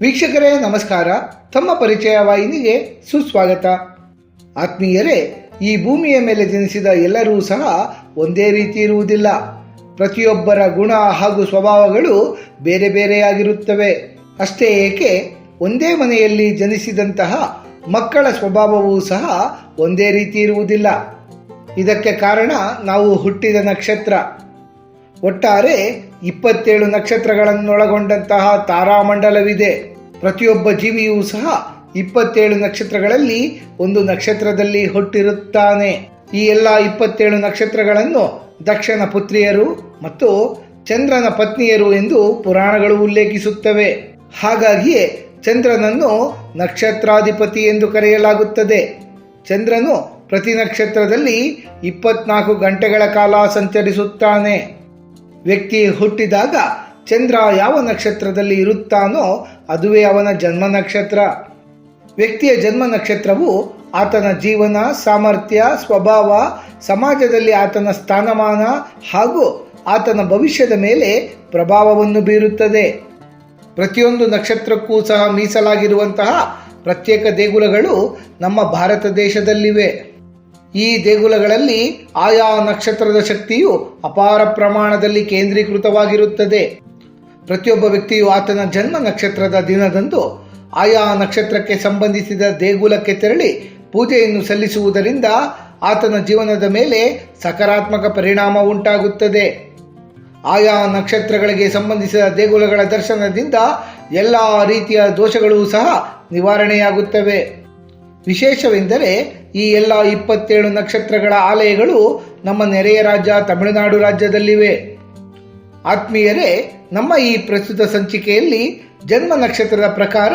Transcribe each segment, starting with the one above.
ವೀಕ್ಷಕರೇ, ನಮಸ್ಕಾರ. ತಮ್ಮ ಪರಿಚಯ ವಾಹಿನಿಗೆ ಸುಸ್ವಾಗತ. ಆತ್ಮೀಯರೇ, ಈ ಭೂಮಿಯ ಮೇಲೆ ಜನಿಸಿದ ಎಲ್ಲರೂ ಸಹ ಒಂದೇ ರೀತಿ ಇರುವುದಿಲ್ಲ. ಪ್ರತಿಯೊಬ್ಬರ ಗುಣ ಹಾಗೂ ಸ್ವಭಾವಗಳು ಬೇರೆ ಬೇರೆಯಾಗಿರುತ್ತವೆ. ಅಷ್ಟೇ ಏಕೆ, ಒಂದೇ ಮನೆಯಲ್ಲಿ ಜನಿಸಿದಂತಹ ಮಕ್ಕಳ ಸ್ವಭಾವವೂ ಸಹ ಒಂದೇ ರೀತಿ ಇರುವುದಿಲ್ಲ. ಇದಕ್ಕೆ ಕಾರಣ ನಾವು ಹುಟ್ಟಿದ ನಕ್ಷತ್ರ. ಒಟ್ಟಾರೆ ಇಪ್ಪತ್ತೇಳು ನಕ್ಷತ್ರಗಳನ್ನೊಳಗೊಂಡಂತಹ ತಾರಾಮಂಡಲವಿದೆ. ಪ್ರತಿಯೊಬ್ಬ ಜೀವಿಯೂ ಸಹ ಇಪ್ಪತ್ತೇಳು ನಕ್ಷತ್ರಗಳಲ್ಲಿ ಒಂದು ನಕ್ಷತ್ರದಲ್ಲಿ ಹುಟ್ಟಿರುತ್ತಾನೆ. ಈ ಎಲ್ಲ ಇಪ್ಪತ್ತೇಳು ನಕ್ಷತ್ರಗಳನ್ನು ದಕ್ಷನ ಪುತ್ರಿಯರು ಮತ್ತು ಚಂದ್ರನ ಪತ್ನಿಯರು ಎಂದು ಪುರಾಣಗಳು ಉಲ್ಲೇಖಿಸುತ್ತವೆ. ಹಾಗಾಗಿಯೇ ಚಂದ್ರನನ್ನು ನಕ್ಷತ್ರಾಧಿಪತಿ ಎಂದು ಕರೆಯಲಾಗುತ್ತದೆ. ಚಂದ್ರನು ಪ್ರತಿ ನಕ್ಷತ್ರದಲ್ಲಿ ಇಪ್ಪತ್ನಾಲ್ಕು ಗಂಟೆಗಳ ಕಾಲ ಸಂಚರಿಸುತ್ತಾನೆ. ವ್ಯಕ್ತಿ ಹುಟ್ಟಿದಾಗ ಚಂದ್ರ ಯಾವ ನಕ್ಷತ್ರದಲ್ಲಿ ಇರುತ್ತಾನೋ ಅದುವೇ ಅವನ ಜನ್ಮ ನಕ್ಷತ್ರ. ವ್ಯಕ್ತಿಯ ಜನ್ಮ ನಕ್ಷತ್ರವು ಆತನ ಜೀವನ, ಸಾಮರ್ಥ್ಯ, ಸ್ವಭಾವ, ಸಮಾಜದಲ್ಲಿ ಆತನ ಸ್ಥಾನಮಾನ ಹಾಗೂ ಆತನ ಭವಿಷ್ಯದ ಮೇಲೆ ಪ್ರಭಾವವನ್ನು ಬೀರುತ್ತದೆ. ಪ್ರತಿಯೊಂದು ನಕ್ಷತ್ರಕ್ಕೂ ಸಹ ಮೀಸಲಾಗಿರುವಂತಹ ಪ್ರತ್ಯೇಕ ದೇಗುಲಗಳು ನಮ್ಮ ಭಾರತ ದೇಶದಲ್ಲಿವೆ. ಈ ದೇಗುಲಗಳಲ್ಲಿ ಆಯಾ ನಕ್ಷತ್ರದ ಶಕ್ತಿಯು ಅಪಾರ ಪ್ರಮಾಣದಲ್ಲಿ ಕೇಂದ್ರೀಕೃತವಾಗಿರುತ್ತದೆ. ಪ್ರತಿಯೊಬ್ಬ ವ್ಯಕ್ತಿಯು ಆತನ ಜನ್ಮ ನಕ್ಷತ್ರದ ದಿನದಂದು ಆಯಾ ನಕ್ಷತ್ರಕ್ಕೆ ಸಂಬಂಧಿಸಿದ ದೇಗುಲಕ್ಕೆ ತೆರಳಿ ಪೂಜೆಯನ್ನು ಸಲ್ಲಿಸುವುದರಿಂದ ಆತನ ಜೀವನದ ಮೇಲೆ ಸಕಾರಾತ್ಮಕ ಪರಿಣಾಮ ಉಂಟಾಗುತ್ತದೆ. ಆಯಾ ನಕ್ಷತ್ರಗಳಿಗೆ ಸಂಬಂಧಿಸಿದ ದೇಗುಲಗಳ ದರ್ಶನದಿಂದ ಎಲ್ಲ ರೀತಿಯ ದೋಷಗಳು ಸಹ ನಿವಾರಣೆಯಾಗುತ್ತವೆ. ವಿಶೇಷವೆಂದರೆ ಈ ಎಲ್ಲ ಇಪ್ಪತ್ತೇಳು ನಕ್ಷತ್ರಗಳ ಆಲಯಗಳು ನಮ್ಮ ನೆರೆಯ ರಾಜ್ಯ, ತಮಿಳುನಾಡು ರಾಜ್ಯದಲ್ಲಿವೆ. ಆತ್ಮೀಯರೇ, ನಮ್ಮ ಈ ಪ್ರಸ್ತುತ ಸಂಚಿಕೆಯಲ್ಲಿ ಜನ್ಮ ನಕ್ಷತ್ರದ ಪ್ರಕಾರ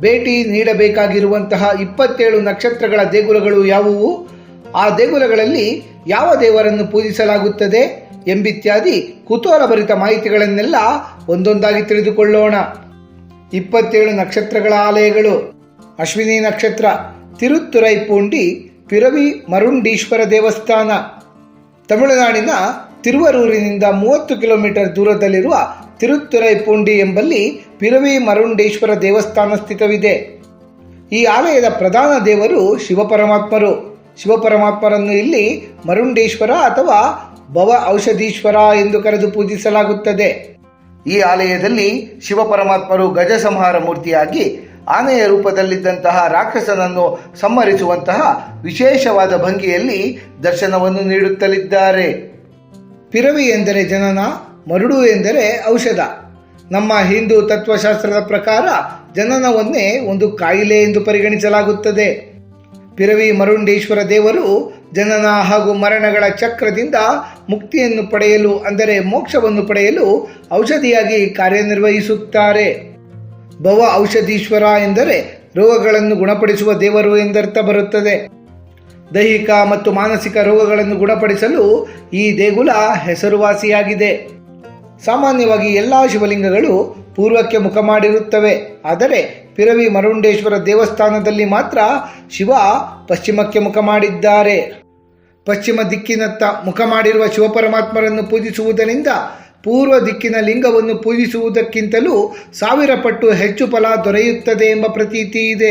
ಭೇಟಿ ನೀಡಬೇಕಾಗಿರುವಂತಹ ಇಪ್ಪತ್ತೇಳು ನಕ್ಷತ್ರಗಳ ದೇಗುಲಗಳು ಯಾವುವು? ಆ ದೇಗುಲಗಳಲ್ಲಿ ಯಾವ ದೇವರನ್ನು ಪೂಜಿಸಲಾಗುತ್ತದೆ ಎಂಬಿತ್ಯಾದಿ ಕುತೂಹಲಭರಿತ ಮಾಹಿತಿಗಳನ್ನೆಲ್ಲ ಒಂದೊಂದಾಗಿ ತಿಳಿದುಕೊಳ್ಳೋಣ. ಇಪ್ಪತ್ತೇಳು ನಕ್ಷತ್ರಗಳ ಆಲಯಗಳು. ಅಶ್ವಿನಿ ನಕ್ಷತ್ರ ತಿರುತ್ತುರೈಪೂಂಡಿ ಪಿರವಿ ಮರುಂಡೀಶ್ವರ ದೇವಸ್ಥಾನ. ತಮಿಳುನಾಡಿನ ತಿರುವರೂರಿನಿಂದ ಮೂವತ್ತು ಕಿಲೋಮೀಟರ್ ದೂರದಲ್ಲಿರುವ ತಿರುತ್ತುರೈ ಪೂಂಡಿ ಎಂಬಲ್ಲಿ ಪಿರವಿ ಮರುಂಡೇಶ್ವರ ದೇವಸ್ಥಾನ ಸ್ಥಿತವಿದೆ. ಈ ಆಲಯದ ಪ್ರಧಾನ ದೇವರು ಶಿವಪರಮಾತ್ಮರು. ಶಿವಪರಮಾತ್ಮರನ್ನು ಇಲ್ಲಿ ಮರುಂಡೇಶ್ವರ ಅಥವಾ ಭವ ಔಷಧೀಶ್ವರ ಎಂದು ಕರೆದು ಪೂಜಿಸಲಾಗುತ್ತದೆ. ಈ ಆಲಯದಲ್ಲಿ ಶಿವಪರಮಾತ್ಮರು ಗಜ ಸಂಹಾರ ಮೂರ್ತಿಯಾಗಿ ಆನೆಯ ರೂಪದಲ್ಲಿದ್ದಂತಹ ರಾಕ್ಷಸನನ್ನು ಸಂಹರಿಸುವಂತಹ ವಿಶೇಷವಾದ ಭಂಗಿಯಲ್ಲಿ ದರ್ಶನವನ್ನು ನೀಡುತ್ತಲಿದ್ದಾರೆ. ಪಿರವಿ ಎಂದರೆ ಜನನ, ಮರುಡು ಎಂದರೆ ಔಷಧ. ನಮ್ಮ ಹಿಂದೂ ತತ್ವಶಾಸ್ತ್ರದ ಪ್ರಕಾರ ಜನನವನ್ನೇ ಒಂದು ಕಾಯಿಲೆ ಎಂದು ಪರಿಗಣಿಸಲಾಗುತ್ತದೆ. ಪಿರವಿ ಮರುಂಡೇಶ್ವರ ದೇವರು ಜನನ ಹಾಗೂ ಮರಣಗಳ ಚಕ್ರದಿಂದ ಮುಕ್ತಿಯನ್ನು ಪಡೆಯಲು ಅಂದರೆ ಮೋಕ್ಷವನ್ನು ಪಡೆಯಲು ಔಷಧಿಯಾಗಿ ಕಾರ್ಯನಿರ್ವಹಿಸುತ್ತಾರೆ. ಭವ ಔಷಧೀಶ್ವರ ಎಂದರೆ ರೋಗಗಳನ್ನು ಗುಣಪಡಿಸುವ ದೇವರು ಎಂದರ್ಥ ಬರುತ್ತದೆ. ದೈಹಿಕ ಮತ್ತು ಮಾನಸಿಕ ರೋಗಗಳನ್ನು ಗುಣಪಡಿಸಲು ಈ ದೇಗುಲ ಹೆಸರುವಾಸಿಯಾಗಿದೆ. ಸಾಮಾನ್ಯವಾಗಿ ಎಲ್ಲ ಶಿವಲಿಂಗಗಳು ಪೂರ್ವಕ್ಕೆ ಮುಖ ಮಾಡಿರುತ್ತವೆ. ಆದರೆ ಪಿರವಿ ಮರುಂಡೇಶ್ವರ ದೇವಸ್ಥಾನದಲ್ಲಿ ಮಾತ್ರ ಶಿವ ಪಶ್ಚಿಮಕ್ಕೆ ಮುಖ ಮಾಡಿದ್ದಾರೆ. ಪಶ್ಚಿಮ ದಿಕ್ಕಿನತ್ತ ಮುಖ ಮಾಡಿರುವ ಶಿವಪರಮಾತ್ಮರನ್ನು ಪೂಜಿಸುವುದರಿಂದ ಪೂರ್ವ ದಿಕ್ಕಿನ ಲಿಂಗವನ್ನು ಪೂಜಿಸುವುದಕ್ಕಿಂತಲೂ ಸಾವಿರ ಪಟ್ಟು ಹೆಚ್ಚು ಫಲ ದೊರೆಯುತ್ತದೆ ಎಂಬ ಪ್ರತೀತಿ ಇದೆ.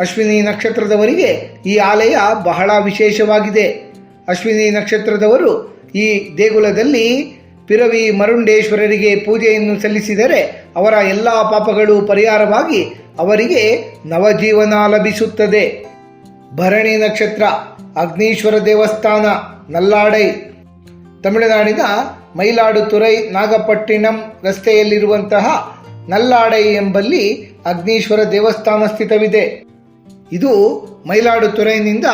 ಅಶ್ವಿನಿ ನಕ್ಷತ್ರದವರಿಗೆ ಈ ಆಲಯ ಬಹಳ ವಿಶೇಷವಾಗಿದೆ. ಅಶ್ವಿನಿ ನಕ್ಷತ್ರದವರು ಈ ದೇಗುಲದಲ್ಲಿ ಪಿರವಿ ಮರುಂಡೇಶ್ವರರಿಗೆ ಪೂಜೆಯನ್ನು ಸಲ್ಲಿಸಿದರೆ ಅವರ ಎಲ್ಲ ಪಾಪಗಳು ಪರಿಹಾರವಾಗಿ ಅವರಿಗೆ ನವಜೀವನ ಲಭಿಸುತ್ತದೆ. ಭರಣಿ ನಕ್ಷತ್ರ, ಅಗ್ನೀಶ್ವರ ದೇವಸ್ಥಾನ, ನಲ್ಲಾಡೈ ತಮಿಳುನಾಡಿನ ಮೈಲಾಡುತುರೈ ನಾಗಪಟ್ಟಿಣಂ ರಸ್ತೆಯಲ್ಲಿರುವಂತಹ ನಲ್ಲಾಡೈ ಎಂಬಲ್ಲಿ ಅಗ್ನೀಶ್ವರ ದೇವಸ್ಥಾನ ಸ್ಥಿತವಿದೆ. ಇದು ಮೈಲಾಡುತುರೈನಿಂದ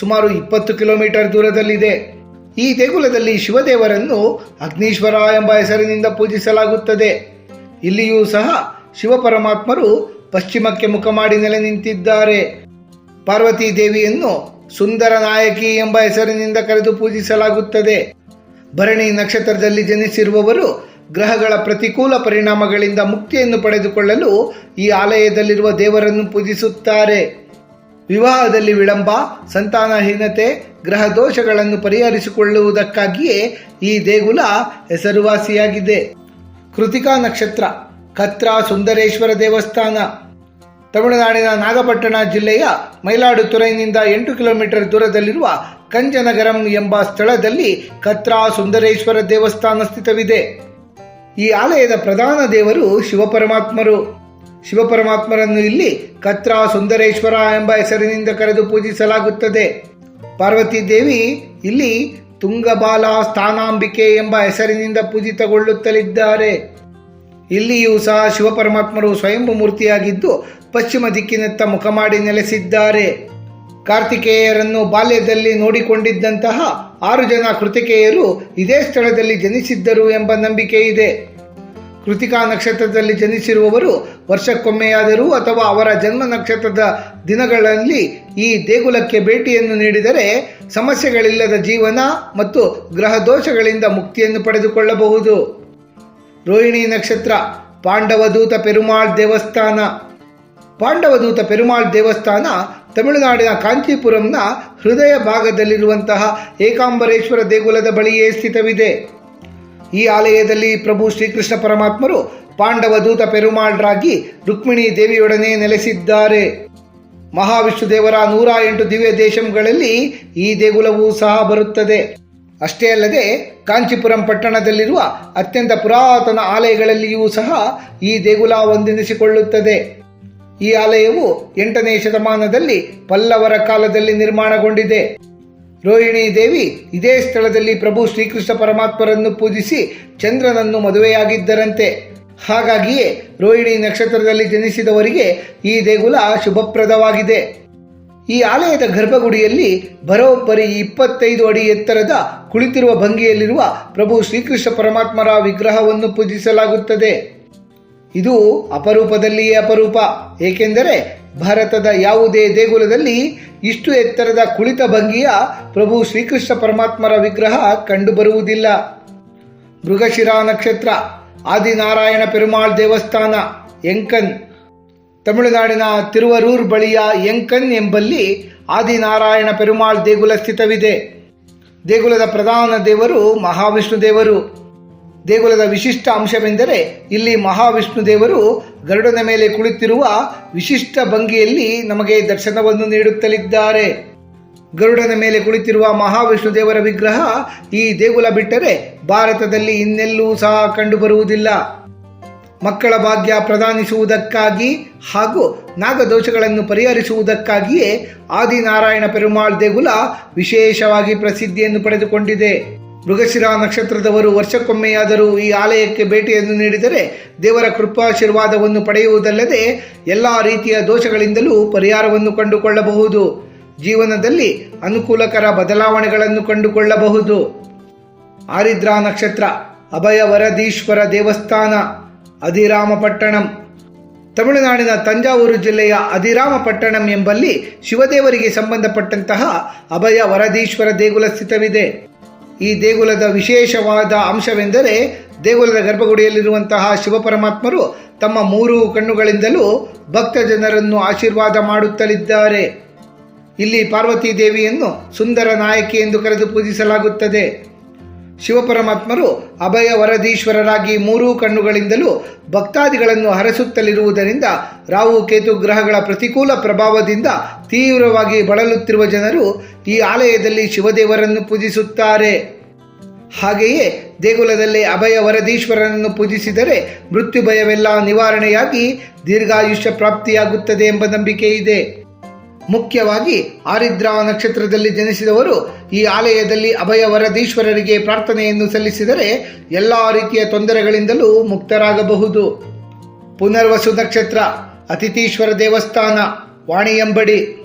ಸುಮಾರು ಇಪ್ಪತ್ತು ಕಿಲೋಮೀಟರ್ ದೂರದಲ್ಲಿದೆ. ಈ ದೇಗುಲದಲ್ಲಿ ಶಿವದೇವರನ್ನು ಅಗ್ನೀಶ್ವರ ಎಂಬ ಹೆಸರಿನಿಂದ ಪೂಜಿಸಲಾಗುತ್ತದೆ. ಇಲ್ಲಿಯೂ ಸಹ ಶಿವಪರಮಾತ್ಮರು ಪಶ್ಚಿಮಕ್ಕೆ ಮುಖ ಮಾಡಿ ನೆಲೆ ನಿಂತಿದ್ದಾರೆ. ಪಾರ್ವತಿ ದೇವಿಯನ್ನು ಸುಂದರ ನಾಯಕಿ ಎಂಬ ಹೆಸರಿನಿಂದ ಕರೆದು ಪೂಜಿಸಲಾಗುತ್ತದೆ. ಭರಣಿ ನಕ್ಷತ್ರದಲ್ಲಿ ಜನಿಸಿರುವವರು ಗ್ರಹಗಳ ಪ್ರತಿಕೂಲ ಪರಿಣಾಮಗಳಿಂದ ಮುಕ್ತಿಯನ್ನು ಪಡೆದುಕೊಳ್ಳಲು ಈ ಆಲಯದಲ್ಲಿರುವ ದೇವರನ್ನು ಪೂಜಿಸುತ್ತಾರೆ. ವಿವಾಹದಲ್ಲಿ ವಿಳಂಬ, ಸಂತಾನಹೀನತೆ, ಗ್ರಹ ದೋಷಗಳನ್ನು ಪರಿಹರಿಸಿಕೊಳ್ಳುವುದಕ್ಕಾಗಿಯೇ ಈ ದೇಗುಲ ಹೆಸರುವಾಸಿಯಾಗಿದೆ. ಕೃತಿಕಾ ನಕ್ಷತ್ರ, ಕತ್ರ ಸುಂದರೇಶ್ವರ ದೇವಸ್ಥಾನ. ತಮಿಳುನಾಡಿನ ನಾಗಪಟ್ಟಣ ಜಿಲ್ಲೆಯ ಮೈಲಾಡುತುರೈನಿಂದ ಎಂಟು ಕಿಲೋಮೀಟರ್ ದೂರದಲ್ಲಿರುವ ಕಂಜನಗರಂ ಎಂಬ ಸ್ಥಳದಲ್ಲಿ ಕತ್ರಾ ಸುಂದರೇಶ್ವರ ದೇವಸ್ಥಾನ ಸ್ಥಿತವಿದೆ. ಈ ಆಲಯದ ಪ್ರಧಾನ ದೇವರು ಶಿವಪರಮಾತ್ಮರು. ಶಿವಪರಮಾತ್ಮರನ್ನು ಇಲ್ಲಿ ಕತ್ರಾ ಸುಂದರೇಶ್ವರ ಎಂಬ ಹೆಸರಿನಿಂದ ಕರೆದು ಪೂಜಿಸಲಾಗುತ್ತದೆ. ಪಾರ್ವತಿ ದೇವಿ ಇಲ್ಲಿ ತುಂಗಬಾಲ ಸ್ಥಾನಾಂಬಿಕೆ ಎಂಬ ಹೆಸರಿನಿಂದ ಪೂಜಿತಗೊಳ್ಳುತ್ತಲಿದ್ದಾರೆ. ಇಲ್ಲಿಯೂ ಸಹ ಶಿವಪರಮಾತ್ಮರು ಸ್ವಯಂಭೂ ಮೂರ್ತಿಯಾಗಿದ್ದು ಪಶ್ಚಿಮ ದಿಕ್ಕಿನತ್ತ ಮುಖ ಮಾಡಿ ನೆಲೆಸಿದ್ದಾರೆ. ಕಾರ್ತಿಕೇಯರನ್ನು ಬಾಲ್ಯದಲ್ಲಿ ನೋಡಿಕೊಂಡಿದ್ದಂತಹ ಆರು ಜನ ಕೃತಿಕೇಯರು ಇದೇ ಸ್ಥಳದಲ್ಲಿ ಜನಿಸಿದ್ದರು ಎಂಬ ನಂಬಿಕೆ ಇದೆ. ಕೃತಿಕಾ ನಕ್ಷತ್ರದಲ್ಲಿ ಜನಿಸಿರುವವರು ವರ್ಷಕ್ಕೊಮ್ಮೆಯಾದರೂ ಅಥವಾ ಅವರ ಜನ್ಮ ನಕ್ಷತ್ರದ ದಿನಗಳಲ್ಲಿ ಈ ದೇಗುಲಕ್ಕೆ ಭೇಟಿಯನ್ನು ನೀಡಿದರೆ ಸಮಸ್ಯೆಗಳಿಲ್ಲದ ಜೀವನ ಮತ್ತು ಗ್ರಹ ದೋಷಗಳಿಂದ ಮುಕ್ತಿಯನ್ನು ಪಡೆದುಕೊಳ್ಳಬಹುದು. ರೋಹಿಣಿ ನಕ್ಷತ್ರ ಪಾಂಡವದೂತ ಪೆರುಮಾಳ್ ದೇವಸ್ಥಾನ. ಪಾಂಡವದೂತ ಪೆರುಮಾಳ್ ದೇವಸ್ಥಾನ ತಮಿಳುನಾಡಿನ ಕಾಂಚೀಪುರಂನ ಹೃದಯ ಭಾಗದಲ್ಲಿರುವಂತಹ ಏಕಾಂಬರೇಶ್ವರ ದೇಗುಲದ ಬಳಿಯೇ ಸ್ಥಿತವಿದೆ. ಈ ಆಲಯದಲ್ಲಿ ಪ್ರಭು ಶ್ರೀಕೃಷ್ಣ ಪರಮಾತ್ಮರು ಪಾಂಡವದೂತ ಪೆರುಮಾಳ್ರಾಗಿ ರುಕ್ಮಿಣಿ ದೇವಿಯೊಡನೆ ನೆಲೆಸಿದ್ದಾರೆ. ಮಹಾವಿಷ್ಣು ದೇವರ ನೂರ ಎಂಟು ದಿವ್ಯ ದೇಶಗಳಲ್ಲಿ ಈ ದೇಗುಲವೂ ಸಹ ಬರುತ್ತದೆ. ಅಷ್ಟೇ ಅಲ್ಲದೆ ಕಾಂಚೀಪುರಂ ಪಟ್ಟಣದಲ್ಲಿರುವ ಅತ್ಯಂತ ಪುರಾತನ ಆಲಯಗಳಲ್ಲಿಯೂ ಸಹ ಈ ದೇಗುಲ ಒಂದೆನಿಸಿಕೊಳ್ಳುತ್ತದೆ. ಈ ಆಲಯವು ಎಂಟನೇ ಶತಮಾನದಲ್ಲಿ ಪಲ್ಲವರ ಕಾಲದಲ್ಲಿ ನಿರ್ಮಾಣಗೊಂಡಿದೆ. ರೋಹಿಣಿ ದೇವಿ ಇದೇ ಸ್ಥಳದಲ್ಲಿ ಪ್ರಭು ಶ್ರೀಕೃಷ್ಣ ಪರಮಾತ್ಮರನ್ನು ಪೂಜಿಸಿ ಚಂದ್ರನನ್ನು ಮದುವೆಯಾಗಿದ್ದರಂತೆ. ಹಾಗಾಗಿಯೇ ರೋಹಿಣಿ ನಕ್ಷತ್ರದಲ್ಲಿ ಜನಿಸಿದವರಿಗೆ ಈ ದೇಗುಲ ಶುಭಪ್ರದವಾಗಿದೆ. ಈ ಆಲಯದ ಗರ್ಭಗುಡಿಯಲ್ಲಿ ಬರೋಬ್ಬರಿ ಇಪ್ಪತ್ತೈದು ಅಡಿ ಎತ್ತರದ ಕುಳಿತಿರುವ ಭಂಗಿಯಲ್ಲಿರುವ ಪ್ರಭು ಶ್ರೀಕೃಷ್ಣ ಪರಮಾತ್ಮರ ವಿಗ್ರಹವನ್ನು ಪೂಜಿಸಲಾಗುತ್ತದೆ. ಇದು ಅಪರೂಪದಲ್ಲಿಯೇ ಅಪರೂಪ. ಏಕೆಂದರೆ ಭಾರತದ ಯಾವುದೇ ದೇಗುಲದಲ್ಲಿ ಇಷ್ಟು ಎತ್ತರದ ಕುಳಿತ ಭಂಗಿಯ ಪ್ರಭು ಶ್ರೀಕೃಷ್ಣ ಪರಮಾತ್ಮರ ವಿಗ್ರಹ ಕಂಡುಬರುವುದಿಲ್ಲ. ಮೃಗಶಿರಾ ನಕ್ಷತ್ರ, ಆದಿನಾರಾಯಣ ಪೆರುಮಾಳ್ ದೇವಸ್ಥಾನ, ಎಂಕನ್ ತಮಿಳುನಾಡಿನ ತಿರುವರೂರ್ ಬಳಿಯ ಎಂಕನ್ ಎಂಬಲ್ಲಿ ಆದಿನಾರಾಯಣ ಪೆರುಮಾಳ್ ದೇಗುಲ ಸ್ಥಿತವಿದೆ. ದೇಗುಲದ ಪ್ರಧಾನ ದೇವರು ಮಹಾವಿಷ್ಣು ದೇವರು. ದೇಗುಲದ ವಿಶಿಷ್ಟ ಅಂಶವೆಂದರೆ ಇಲ್ಲಿ ಮಹಾವಿಷ್ಣು ದೇವರು ಗರುಡನ ಮೇಲೆ ಕುಳಿತಿರುವ ವಿಶಿಷ್ಟ ಭಂಗಿಯಲ್ಲಿ ನಮಗೆ ದರ್ಶನವನ್ನು ನೀಡುತ್ತಲಿದ್ದಾರೆ. ಗರುಡನ ಮೇಲೆ ಕುಳಿತಿರುವ ಮಹಾವಿಷ್ಣು ದೇವರ ವಿಗ್ರಹ ಈ ದೇಗುಲ ಬಿಟ್ಟರೆ ಭಾರತದಲ್ಲಿ ಇನ್ನೆಲ್ಲೂ ಸಹ ಕಂಡುಬರುವುದಿಲ್ಲ. ಮಕ್ಕಳ ಭಾಗ್ಯ ಪ್ರದಾನಿಸುವುದಕ್ಕಾಗಿ ಹಾಗೂ ನಾಗದೋಷಗಳನ್ನು ಪರಿಹರಿಸುವುದಕ್ಕಾಗಿಯೇ ಆದಿನಾರಾಯಣ ಪೆರುಮಾಳ್ ದೇಗುಲ ವಿಶೇಷವಾಗಿ ಪ್ರಸಿದ್ಧಿಯನ್ನು ಪಡೆದುಕೊಂಡಿದೆ. ಮೃಗಶಿರ ನಕ್ಷತ್ರದವರು ವರ್ಷಕ್ಕೊಮ್ಮೆಯಾದರೂ ಈ ಆಲಯಕ್ಕೆ ಭೇಟಿಯನ್ನು ನೀಡಿದರೆ ದೇವರ ಕೃಪಾಶೀರ್ವಾದವನ್ನು ಪಡೆಯುವುದಲ್ಲದೆ ಎಲ್ಲ ರೀತಿಯ ದೋಷಗಳಿಂದಲೂ ಪರಿಹಾರವನ್ನು ಕಂಡುಕೊಳ್ಳಬಹುದು. ಜೀವನದಲ್ಲಿ ಅನುಕೂಲಕರ ಬದಲಾವಣೆಗಳನ್ನು ಕಂಡುಕೊಳ್ಳಬಹುದು. ಆರಿದ್ರಾ ನಕ್ಷತ್ರ ಅಭಯ ವರದೀಶ್ವರ ದೇವಸ್ಥಾನ. ಅಧಿರಾಮಪಟ್ಟಣಂ. ತಮಿಳುನಾಡಿನ ತಂಜಾವೂರು ಜಿಲ್ಲೆಯ ಅಧಿರಾಮಪಟ್ಟಣಂ ಎಂಬಲ್ಲಿ ಶಿವದೇವರಿಗೆ ಸಂಬಂಧಪಟ್ಟಂತಹ ಅಭಯ ವರದೀಶ್ವರ ದೇಗುಲ ಸ್ಥಿತವಿದೆ. ಈ ದೇಗುಲದ ವಿಶೇಷವಾದ ಅಂಶವೆಂದರೆ ದೇಗುಲದ ಗರ್ಭಗುಡಿಯಲ್ಲಿರುವಂತಹ ಶಿವಪರಮಾತ್ಮರು ತಮ್ಮ ಮೂರು ಕಣ್ಣುಗಳಿಂದಲೂ ಭಕ್ತ ಜನರನ್ನು ಆಶೀರ್ವಾದ ಮಾಡುತ್ತಲಿದ್ದಾರೆ. ಇಲ್ಲಿ ಪಾರ್ವತಿ ದೇವಿಯನ್ನು ಸುಂದರ ನಾಯಕಿ ಎಂದು ಕರೆದು ಪೂಜಿಸಲಾಗುತ್ತದೆ. ಶಿವಪರಮಾತ್ಮರು ಅಭಯ ವರದೀಶ್ವರರಾಗಿ ಮೂರೂ ಕಣ್ಣುಗಳಿಂದಲೂ ಭಕ್ತಾದಿಗಳನ್ನು ಹರಸುತ್ತಲಿರುವುದರಿಂದ ರಾಹು ಕೇತು ಗ್ರಹಗಳ ಪ್ರತಿಕೂಲ ಪ್ರಭಾವದಿಂದ ತೀವ್ರವಾಗಿ ಬಳಲುತ್ತಿರುವ ಜನರು ಈ ಆಲಯದಲ್ಲಿ ಶಿವದೇವರನ್ನು ಪೂಜಿಸುತ್ತಾರೆ. ಹಾಗೆಯೇ ದೇಗುಲದಲ್ಲಿ ಅಭಯ ವರದೀಶ್ವರನನ್ನು ಪೂಜಿಸಿದರೆ ಮೃತ್ಯು ಭಯವೆಲ್ಲ ನಿವಾರಣೆಯಾಗಿ ದೀರ್ಘಾಯುಷ್ಯ ಪ್ರಾಪ್ತಿಯಾಗುತ್ತದೆ ಎಂಬ ನಂಬಿಕೆ ಇದೆ. ಮುಖ್ಯವಾಗಿ ಆರಿದ್ರಾವ ನಕ್ಷತ್ರದಲ್ಲಿ ಜನಿಸಿದವರು ಈ ಆಲಯದಲ್ಲಿ ಅಭಯ ವರದೀಶ್ವರರಿಗೆ ಪ್ರಾರ್ಥನೆಯನ್ನು ಸಲ್ಲಿಸಿದರೆ ಎಲ್ಲ ರೀತಿಯ ತೊಂದರೆಗಳಿಂದಲೂ ಮುಕ್ತರಾಗಬಹುದು. ಪುನರ್ವಸು ನಕ್ಷತ್ರ, ಅತಿಥೀಶ್ವರ ದೇವಸ್ಥಾನ, ವಾಣಿಯಂಬಡಿ.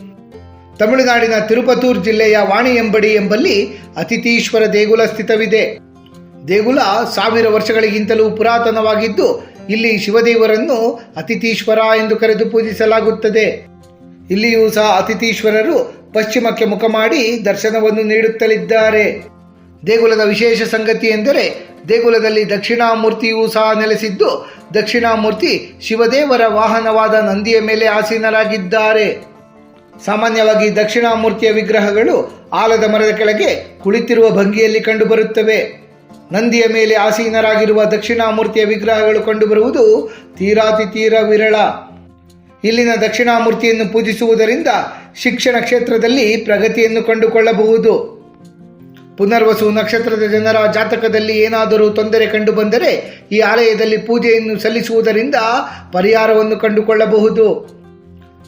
ತಮಿಳುನಾಡಿನ ತಿರುಪತೂರ್ ಜಿಲ್ಲೆಯ ವಾಣಿಯಂಬಡಿ ಎಂಬಲ್ಲಿ ಅತಿಥೀಶ್ವರ ದೇಗುಲ ಸ್ಥಿತವಿದೆ. ದೇಗುಲ ಸಾವಿರ ವರ್ಷಗಳಿಗಿಂತಲೂ ಪುರಾತನವಾಗಿದ್ದು ಇಲ್ಲಿ ಶಿವದೇವರನ್ನು ಅತಿಥೀಶ್ವರ ಎಂದು ಕರೆದು ಪೂಜಿಸಲಾಗುತ್ತದೆ. ಇಲ್ಲಿಯೂ ಸಹ ಅತಿಥೀಶ್ವರರು ಪಶ್ಚಿಮಕ್ಕೆ ಮುಖ ಮಾಡಿ ದರ್ಶನವನ್ನು ನೀಡುತ್ತಲಿದ್ದಾರೆ. ದೇಗುಲದ ವಿಶೇಷ ಸಂಗತಿ ಎಂದರೆ ದೇಗುಲದಲ್ಲಿ ದಕ್ಷಿಣಾಮೂರ್ತಿಯೂ ಸಹ ನೆಲೆಸಿದ್ದು, ದಕ್ಷಿಣಾಮೂರ್ತಿ ಶಿವದೇವರ ವಾಹನವಾದ ನಂದಿಯ ಮೇಲೆ ಆಸೀನರಾಗಿದ್ದಾರೆ. ಸಾಮಾನ್ಯವಾಗಿ ದಕ್ಷಿಣಾಮೂರ್ತಿಯ ವಿಗ್ರಹಗಳು ಆಲದ ಮರದ ಕೆಳಗೆ ಕುಳಿತಿರುವ ಭಂಗಿಯಲ್ಲಿ ಕಂಡುಬರುತ್ತವೆ. ನಂದಿಯ ಮೇಲೆ ಆಸೀನರಾಗಿರುವ ದಕ್ಷಿಣಾಮೂರ್ತಿಯ ವಿಗ್ರಹಗಳು ಕಂಡುಬರುವುದು ತೀರಾತಿ ತೀರ ವಿರಳ. ಇಲ್ಲಿನ ದಕ್ಷಿಣಾಮೂರ್ತಿಯನ್ನು ಪೂಜಿಸುವುದರಿಂದ ಶಿಕ್ಷಣ ಕ್ಷೇತ್ರದಲ್ಲಿ ಪ್ರಗತಿಯನ್ನು ಕಂಡುಕೊಳ್ಳಬಹುದು. ಪುನರ್ವಸು ನಕ್ಷತ್ರದ ಜನರ ಜಾತಕದಲ್ಲಿ ಏನಾದರೂ ತೊಂದರೆ ಕಂಡುಬಂದರೆ ಈ ಆಲಯದಲ್ಲಿ ಪೂಜೆಯನ್ನು ಸಲ್ಲಿಸುವುದರಿಂದ ಪರಿಹಾರವನ್ನು ಕಂಡುಕೊಳ್ಳಬಹುದು.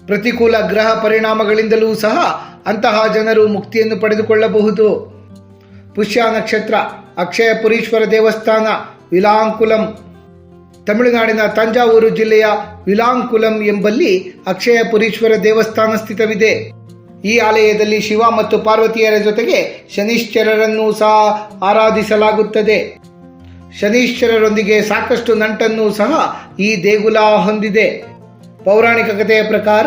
ಪ್ರತಿಕೂಲ ಗ್ರಹ ಪರಿಣಾಮಗಳಿಂದಲೂ ಸಹ ಅಂತಹ ಜನರು ಮುಕ್ತಿಯನ್ನು ಪಡೆದುಕೊಳ್ಳಬಹುದು. ಪುಷ್ಯ ನಕ್ಷತ್ರ, ಅಕ್ಷಯ ಪುರೀಶ್ವರ ದೇವಸ್ಥಾನ, ವಿಲಾಂಕುಲಂ ತಮಿಳುನಾಡಿನ ತಂಜಾವೂರು ಜಿಲ್ಲೆಯ ವಿಲಾಂಕುಲಂ ಎಂಬಲ್ಲಿ ಅಕ್ಷಯ ಪುರೀಶ್ವರ ದೇವಸ್ಥಾನ ಸ್ಥಿತವಿದೆ. ಈ ಆಲಯದಲ್ಲಿ ಶಿವ ಮತ್ತು ಪಾರ್ವತಿಯರ ಜೊತೆಗೆ ಶನಿಶ್ಚರರನ್ನು ಸಹ ಆರಾಧಿಸಲಾಗುತ್ತದೆ. ಶನಿಶ್ಚರರೊಂದಿಗೆ ಸಾಕಷ್ಟು ನಂಟನ್ನು ಸಹ ಈ ದೇಗುಲ ಹೊಂದಿದೆ. ಪೌರಾಣಿಕ ಕಥೆಯ ಪ್ರಕಾರ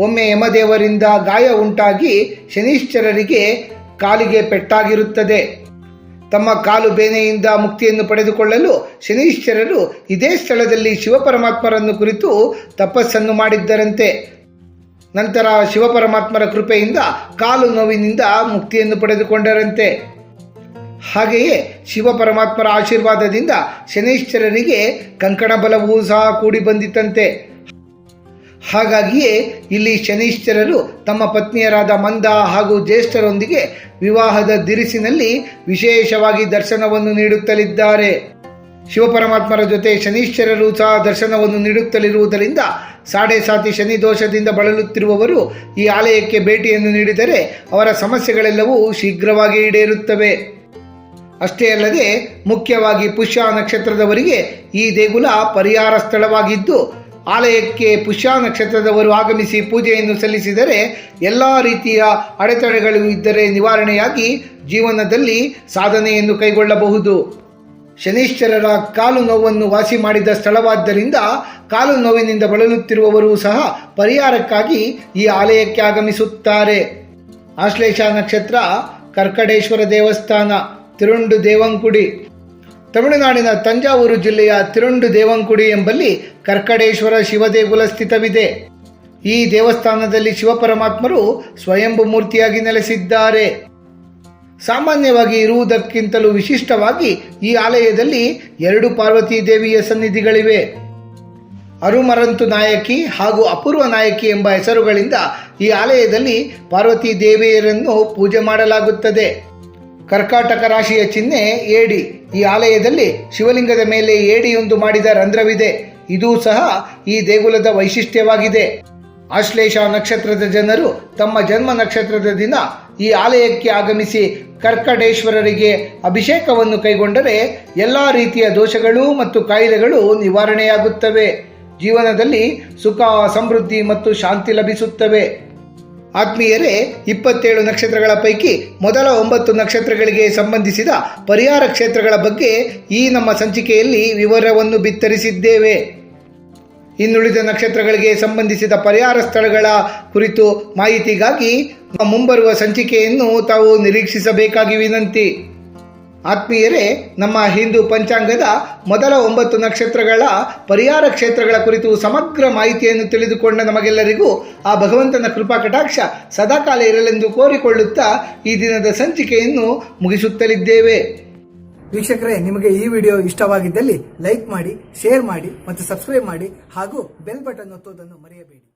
ಒಮ್ಮೆ ಯಮದೇವರಿಂದ ಗಾಯ ಉಂಟಾಗಿ ಶನಿಶ್ಚರರಿಗೆ ಕಾಲಿಗೆ ಪೆಟ್ಟಾಗಿರುತ್ತದೆ. ತಮ್ಮ ಕಾಲು ಬೇನೆಯಿಂದ ಮುಕ್ತಿಯನ್ನು ಪಡೆದುಕೊಳ್ಳಲು ಶನೀಶ್ವರರು ಇದೇ ಸ್ಥಳದಲ್ಲಿ ಶಿವಪರಮಾತ್ಮರನ್ನು ಕುರಿತು ತಪಸ್ಸನ್ನು ಮಾಡಿದ್ದರಂತೆ. ನಂತರ ಶಿವಪರಮಾತ್ಮರ ಕೃಪೆಯಿಂದ ಕಾಲು ನೋವಿನಿಂದ ಮುಕ್ತಿಯನ್ನು ಪಡೆದುಕೊಂಡರಂತೆ. ಹಾಗೆಯೇ ಶಿವಪರಮಾತ್ಮರ ಆಶೀರ್ವಾದದಿಂದ ಶನೀಶ್ವರರಿಗೆ ಕಂಕಣ ಬಲವೂ ಸಹ ಕೂಡಿ ಬಂದಿತ್ತಂತೆ. ಹಾಗಾಗಿಯೇ ಇಲ್ಲಿ ಶನೀಶ್ಚರರು ತಮ್ಮ ಪತ್ನಿಯರಾದ ಮಂದ ಹಾಗೂ ಜ್ಯೇಷ್ಠರೊಂದಿಗೆ ವಿವಾಹದ ದಿರಿಸಿನಲ್ಲಿ ವಿಶೇಷವಾಗಿ ದರ್ಶನವನ್ನು ನೀಡುತ್ತಲಿದ್ದಾರೆ. ಶಿವಪರಮಾತ್ಮರ ಜೊತೆ ಶನೀಶ್ವರರು ಸಹ ದರ್ಶನವನ್ನು ನೀಡುತ್ತಲಿರುವುದರಿಂದ ಸಾಡೆ ಸಾತಿ ಶನಿ ದೋಷದಿಂದ ಬಳಲುತ್ತಿರುವವರು ಈ ಆಲಯಕ್ಕೆ ಭೇಟಿಯನ್ನು ನೀಡಿದರೆ ಅವರ ಸಮಸ್ಯೆಗಳೆಲ್ಲವೂ ಶೀಘ್ರವಾಗಿ ಈಡೇರುತ್ತವೆ. ಅಷ್ಟೇ ಅಲ್ಲದೆ ಮುಖ್ಯವಾಗಿ ಪುಷ್ಯ ನಕ್ಷತ್ರದವರಿಗೆ ಈ ದೇಗುಲ ಪರಿಹಾರ ಸ್ಥಳವಾಗಿದ್ದು ಆಲಯಕ್ಕೆ ಪುಷ್ಯ ನಕ್ಷತ್ರದವರು ಆಗಮಿಸಿ ಪೂಜೆಯನ್ನು ಸಲ್ಲಿಸಿದರೆ ಎಲ್ಲ ರೀತಿಯ ಅಡೆತಡೆಗಳು ಇದ್ದರೆ ನಿವಾರಣೆಯಾಗಿ ಜೀವನದಲ್ಲಿ ಸಾಧನೆಯನ್ನು ಕೈಗೊಳ್ಳಬಹುದು. ಶನೀಶ್ವರರ ಕಾಲು ನೋವನ್ನು ವಾಸಿ ಮಾಡಿದ ಸ್ಥಳವಾದ್ದರಿಂದ ಕಾಲು ನೋವಿನಿಂದ ಬಳಲುತ್ತಿರುವವರು ಸಹ ಪರಿಹಾರಕ್ಕಾಗಿ ಈ ಆಲಯಕ್ಕೆ ಆಗಮಿಸುತ್ತಾರೆ. ಆಶ್ಲೇಷ ನಕ್ಷತ್ರ ಕರ್ಕಡೇಶ್ವರ ದೇವಸ್ಥಾನ, ತಿರುಂಡು ದೇವಂಕುಡಿ. ತಮಿಳುನಾಡಿನ ತಂಜಾವೂರು ಜಿಲ್ಲೆಯ ತಿರುಂಡು ದೇವಂಕುಡಿ ಎಂಬಲ್ಲಿ ಕರ್ಕಡೇಶ್ವರ ಶಿವದೇಗುಲ ಸ್ಥಿತವಿದೆ. ಈ ದೇವಸ್ಥಾನದಲ್ಲಿ ಶಿವಪರಮಾತ್ಮರು ಸ್ವಯಂಭು ಮೂರ್ತಿಯಾಗಿ ನೆಲೆಸಿದ್ದಾರೆ. ಸಾಮಾನ್ಯವಾಗಿ ಇರುವುದಕ್ಕಿಂತಲೂ ವಿಶಿಷ್ಟವಾಗಿ ಈ ಆಲಯದಲ್ಲಿ ಎರಡು ಪಾರ್ವತಿ ದೇವಿಯ ಸನ್ನಿಧಿಗಳಿವೆ. ಅರುಮರಂತು ನಾಯಕಿ ಹಾಗೂ ಅಪೂರ್ವ ನಾಯಕಿ ಎಂಬ ಹೆಸರುಗಳಿಂದ ಈ ಆಲಯದಲ್ಲಿ ಪಾರ್ವತಿ ದೇವಿಯರನ್ನು ಪೂಜೆ ಮಾಡಲಾಗುತ್ತದೆ. ಕರ್ಕಾಟಕ ರಾಶಿಯ ಚಿಹ್ನೆ ಏಡಿ. ಈ ಆಲಯದಲ್ಲಿ ಶಿವಲಿಂಗದ ಮೇಲೆ ಏಡಿಯೊಂದು ಮಾಡಿದ ರಂಧ್ರವಿದೆ. ಇದು ಸಹ ಈ ದೇಗುಲದ ವೈಶಿಷ್ಟ್ಯವಾಗಿದೆ. ಆಶ್ಲೇಷ ನಕ್ಷತ್ರದ ಜನರು ತಮ್ಮ ಜನ್ಮ ನಕ್ಷತ್ರದ ದಿನ ಈ ಆಲಯಕ್ಕೆ ಆಗಮಿಸಿ ಕರ್ಕಟೇಶ್ವರರಿಗೆ ಅಭಿಷೇಕವನ್ನು ಕೈಗೊಂಡರೆ ಎಲ್ಲ ರೀತಿಯ ದೋಷಗಳು ಮತ್ತು ಕಾಯಿಲೆಗಳು ನಿವಾರಣೆಯಾಗುತ್ತವೆ. ಜೀವನದಲ್ಲಿ ಸುಖ, ಸಮೃದ್ಧಿ ಮತ್ತು ಶಾಂತಿ ಲಭಿಸುತ್ತವೆ. ಆತ್ಮೀಯರೇ, ಇಪ್ಪತ್ತೇಳು ನಕ್ಷತ್ರಗಳ ಪೈಕಿ ಮೊದಲ ಒಂಬತ್ತು ನಕ್ಷತ್ರಗಳಿಗೆ ಸಂಬಂಧಿಸಿದ ಪರಿಹಾರ ಕ್ಷೇತ್ರಗಳ ಬಗ್ಗೆ ಈ ನಮ್ಮ ಸಂಚಿಕೆಯಲ್ಲಿ ವಿವರವನ್ನು ಬಿತ್ತರಿಸಿದ್ದೇವೆ. ಇನ್ನುಳಿದ ನಕ್ಷತ್ರಗಳಿಗೆ ಸಂಬಂಧಿಸಿದ ಪರಿಹಾರ ಸ್ಥಳಗಳ ಕುರಿತು ಮಾಹಿತಿಗಾಗಿ ಮುಂಬರುವ ಸಂಚಿಕೆಯನ್ನು ತಾವು ನಿರೀಕ್ಷಿಸಬೇಕಾಗಿ ವಿನಂತಿ. ಆತ್ಮೀಯರೇ, ನಮ್ಮ ಹಿಂದೂ ಪಂಚಾಂಗದ ಮೊದಲ ಒಂಬತ್ತು ನಕ್ಷತ್ರಗಳ ಪರಿಹಾರ ಕ್ಷೇತ್ರಗಳ ಕುರಿತು ಸಮಗ್ರ ಮಾಹಿತಿಯನ್ನು ತಿಳಿದುಕೊಂಡ ನಮಗೆಲ್ಲರಿಗೂ ಆ ಭಗವಂತನ ಕೃಪಾ ಕಟಾಕ್ಷ ಸದಾಕಾಲ ಇರಲೆಂದು ಕೋರಿಕೊಳ್ಳುತ್ತಾ ಈ ದಿನದ ಸಂಚಿಕೆಯನ್ನು ಮುಗಿಸುತ್ತಲಿದ್ದೇವೆ. ವೀಕ್ಷಕರೇ, ನಿಮಗೆ ಈ ವಿಡಿಯೋ ಇಷ್ಟವಾಗಿದ್ದಲ್ಲಿ ಲೈಕ್ ಮಾಡಿ, ಶೇರ್ ಮಾಡಿ ಮತ್ತು ಸಬ್ಸ್ಕ್ರೈಬ್ ಮಾಡಿ ಹಾಗೂ ಬೆಲ್ ಬಟನ್ ಒತ್ತುವುದನ್ನು ಮರೆಯಬೇಡಿ.